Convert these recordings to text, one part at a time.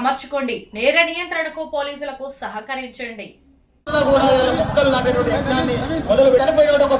అమర్చుకోండి. నేర నియంత్రణకు పోలీసులకు సహకరించండి. మొదలు ఒక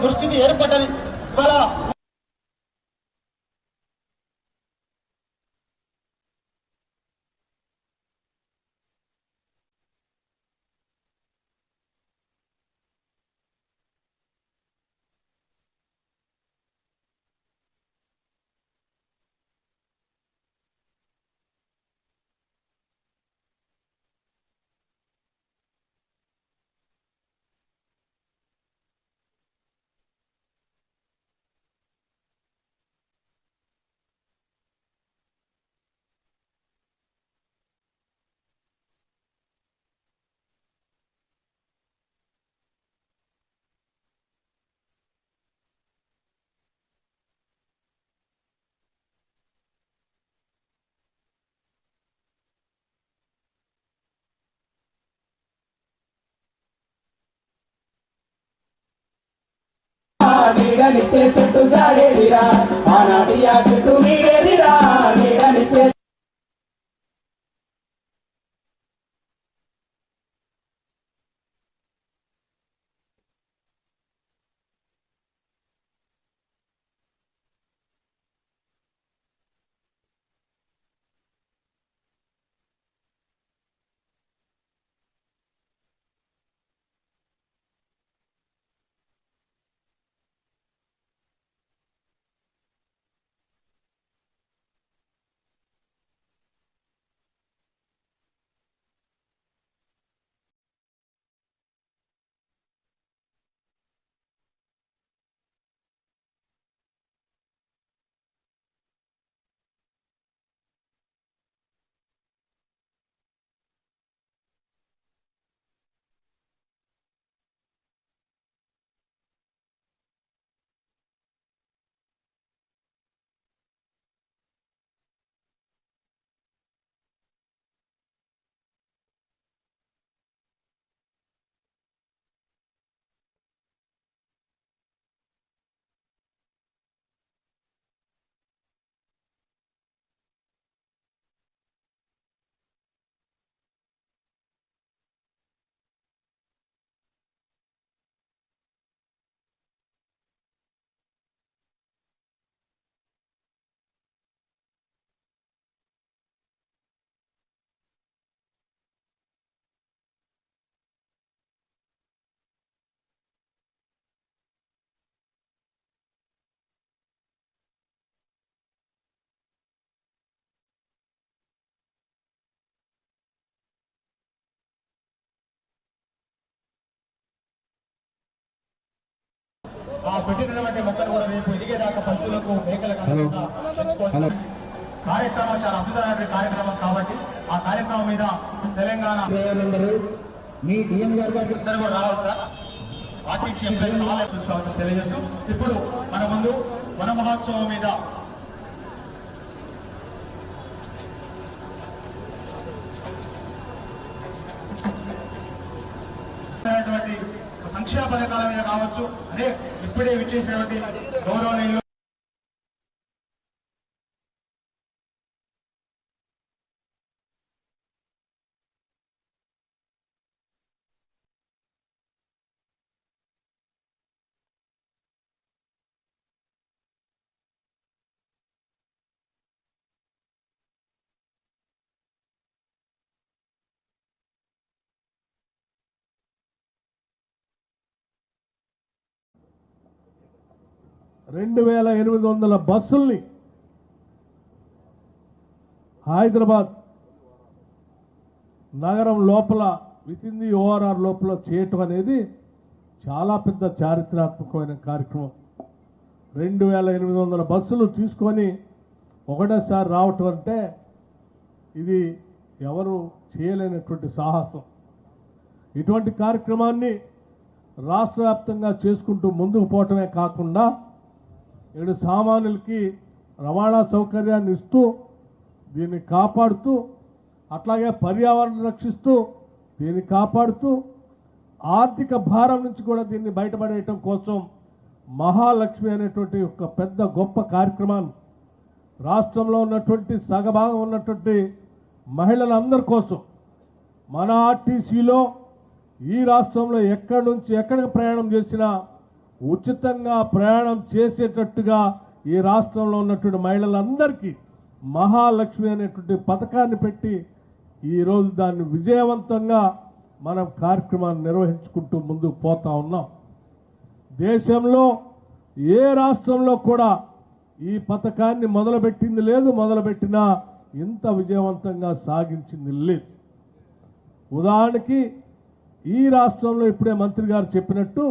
ఇవాళ నీడనిచ్చే చెట్టు జాడేదిరా ఆనాటి ఆ చెట్టు నీడేదిరా పెట్టినటువంటి మొక్కలు కూడా రేపు ఎదిగేదాకా పశువులకు మేకలకు. కార్యక్రమం చాలా అద్భుతమైన కార్యక్రమం కాబట్టి ఆ కార్యక్రమం మీద తెలంగాణ మీ డిఎం గారు గారికి ఇద్దరు కూడా రావాలి సార్. ఆర్టీసీ ఎంప్లాయీస్ తెలియజేస్తూ ఇప్పుడు మన ముందు వన మహోత్సవం మీద పథకాల మీద కావచ్చు. అదే ఇప్పుడే విచ్చేసినటువంటి గౌరవనీయులు రెండు వేల ఎనిమిది వందల బస్సుల్ని హైదరాబాద్ నగరం లోపల విత్ ది ఓఆర్ఆర్ లోపల చేయటం అనేది చాలా పెద్ద చారిత్రాత్మకమైన కార్యక్రమం. రెండు వేల ఎనిమిది వందల బస్సులు తీసుకొని ఒకటేసారి రావటం అంటే ఇది ఎవరు చేయలేనటువంటి సాహసం. ఇటువంటి కార్యక్రమాన్ని రాష్ట్ర వ్యాప్తంగా చేసుకుంటూ ముందుకు పోవటమే కాకుండా ఏడు సామాన్యులకి రవాణా సౌకర్యాన్ని ఇస్తూ దీన్ని కాపాడుతూ అట్లాగే పర్యావరణం రక్షిస్తూ దీన్ని కాపాడుతూ ఆర్థిక భారం నుంచి కూడా దీన్ని బయటపడేయటం కోసం మహాలక్ష్మి అనేటువంటి ఒక పెద్ద గొప్ప కార్యక్రమాన్ని రాష్ట్రంలో ఉన్నటువంటి సగభాగం ఉన్నటువంటి మహిళలందరి కోసం మన ఆర్టీసీలో ఈ రాష్ట్రంలో ఎక్కడి నుంచి ఎక్కడికి ప్రయాణం చేసినా ఉచితంగా ప్రయాణం చేసేటట్టుగా ఈ రాష్ట్రంలో ఉన్నటువంటి మహిళలందరికీ మహాలక్ష్మి అనేటువంటి పథకాన్ని పెట్టి ఈరోజు దాన్ని విజయవంతంగా మనం కార్యక్రమాన్ని నిర్వహించుకుంటూ ముందుకు పోతా ఉన్నాం. దేశంలో ఏ రాష్ట్రంలో కూడా ఈ పథకాన్ని మొదలుపెట్టింది లేదు మొదలుపెట్టినా ఇంత విజయవంతంగా సాగించింది లేదు. ఉదాహరణకి ఈ రాష్ట్రంలో ఇప్పుడే మంత్రి గారు చెప్పినట్టు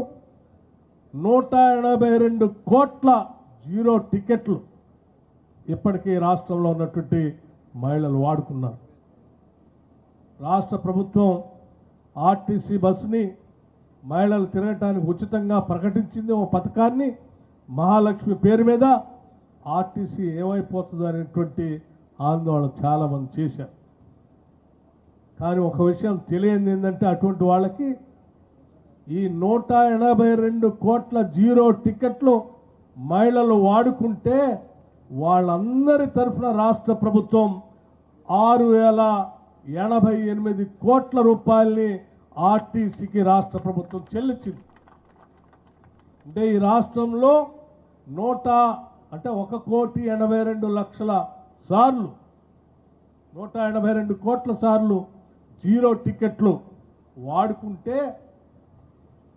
నూట ఎనభై రెండు కోట్ల జీరో టికెట్లు ఇప్పటికీ రాష్ట్రంలో ఉన్నటువంటి మహిళలు వాడుకున్నారు. రాష్ట్ర ప్రభుత్వం ఆర్టీసీ బస్సుని మహిళలు తిరగటానికి ఉచితంగా ప్రకటించింది. ఓ పథకాన్ని మహాలక్ష్మి పేరు మీద ఆర్టీసీ ఏమైపోతుందో అనేటువంటి ఆందోళన చాలామంది చేశారు. కానీ ఒక విషయం తెలియంది ఏంటంటే అటువంటి వాళ్ళకి ఈ నూట ఎనభై రెండు కోట్ల జీరో టికెట్లు మహిళలు వాడుకుంటే వాళ్ళందరి తరఫున రాష్ట్ర ప్రభుత్వం ఆరు వేల ఎనభై ఎనిమిది కోట్ల రూపాయల్ని ఆర్టీసీకి రాష్ట్ర ప్రభుత్వం చెల్లించింది. అంటే ఈ రాష్ట్రంలో నూట అంటే ఒక కోటి ఎనభై రెండు లక్షల సార్లు నూట ఎనభై రెండు కోట్ల సార్లు జీరో టికెట్లు వాడుకుంటే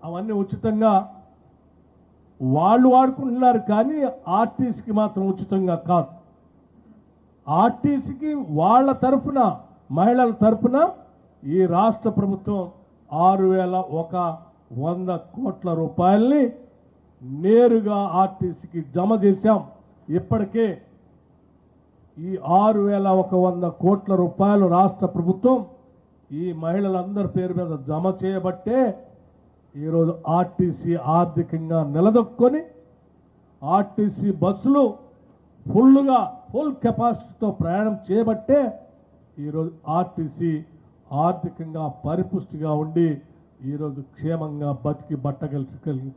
అవన్నీ ఉచితంగా వాళ్ళు వాడుకుంటున్నారు కానీ ఆర్టీసీకి మాత్రం ఉచితంగా కాదు. ఆర్టీసీకి వాళ్ళ తరఫున మహిళల తరఫున ఈ రాష్ట్ర ప్రభుత్వం ఆరు వేల ఒక వంద కోట్ల రూపాయల్ని నేరుగా ఆర్టీసీకి జమ చేశాం. ఇప్పటికే ఈ ఆరు వేల ఒక వంద కోట్ల రూపాయలు రాష్ట్ర ప్రభుత్వం ఈ మహిళలందరి పేరు మీద జమ చేయబట్టే ఈరోజు ఆర్టీసీ ఆర్థికంగా నిలదొక్కొని ఆర్టీసీ బస్సులు ఫుల్గా ఫుల్ కెపాసిటీతో ప్రయాణం చేయబట్టే ఈరోజు ఆర్టీసీ ఆర్థికంగా పరిపుష్టిగా ఉండి ఈరోజు క్షేమంగా బతికి బట్టగలిగి